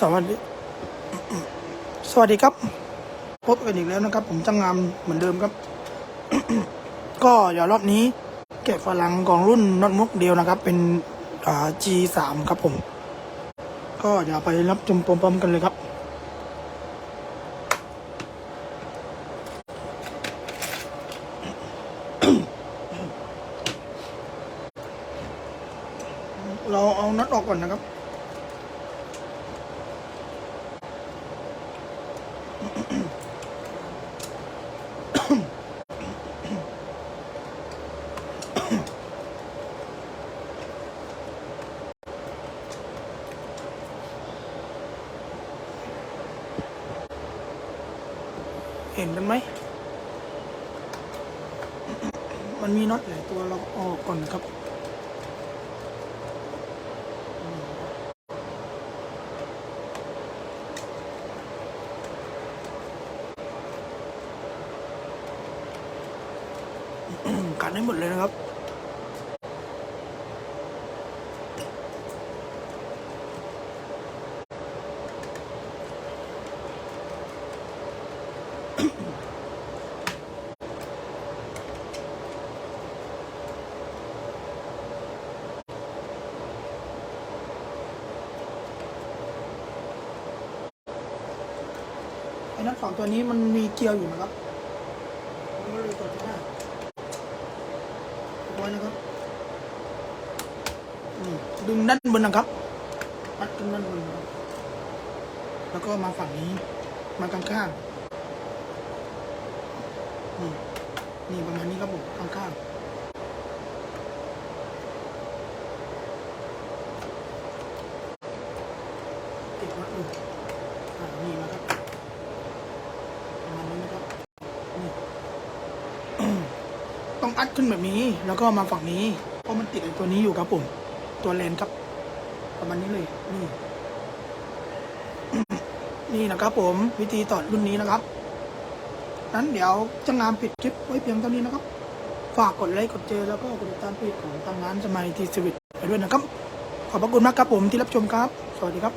สวัสดี สวัสดีครับ พบกันอีกแล้วนะครับ ผมจังงามเหมือนเดิมครับ ก็เดี๋ยวรอบนี้ แกะฝรั่งของรุ่นน็อตมุกเดียวนะครับ เป็นอ่า G3 ครับผม ก็เดี๋ยวไปรับชมพร้อมๆกันเลยครับเราเอาน็อตออกก่อนนะครับ เห็นกันไหม มันมีน็อตหลายตัวเราอาออกก่อนนะครับ กัดให้หมดเลยนะครับ ไอ้นักสองตัวนี้มันมีเกลียวอยู่นะครับมันก็เลยกดไม่ ไว้นะครับดึงด้านบนนะครับมัดขึ้นด้านบนแล้วก็มาฝั่งนี้มาข้างๆนี่นี่ประมาณนี้ครับผมข้างๆติดมัดอยู่อ่านี่นะครับ ประมาณนี้นะครับนี่ ต้องอัดขึ้นแบบนี้ แล้วก็มาฝั่งนี้ เพราะมันติดตัวนี้อยู่ครับผม ตัวเลนครับ ประมาณนี้เลย นี่ นี่นะครับผม วิธีต่อรุ่นนี้นะครับ นั้นเดี๋ยวจะงานปิดคลิปไว้เพียงเท่านี้นะครับ ฝากกดไลค์กดแชร์แล้วก็กดติดตามเพจของทางร้านสมัยทีสวิตไปด้วยนะครับ ขอบพระคุณมากครับผมที่รับชมครับ สวัสดีครับ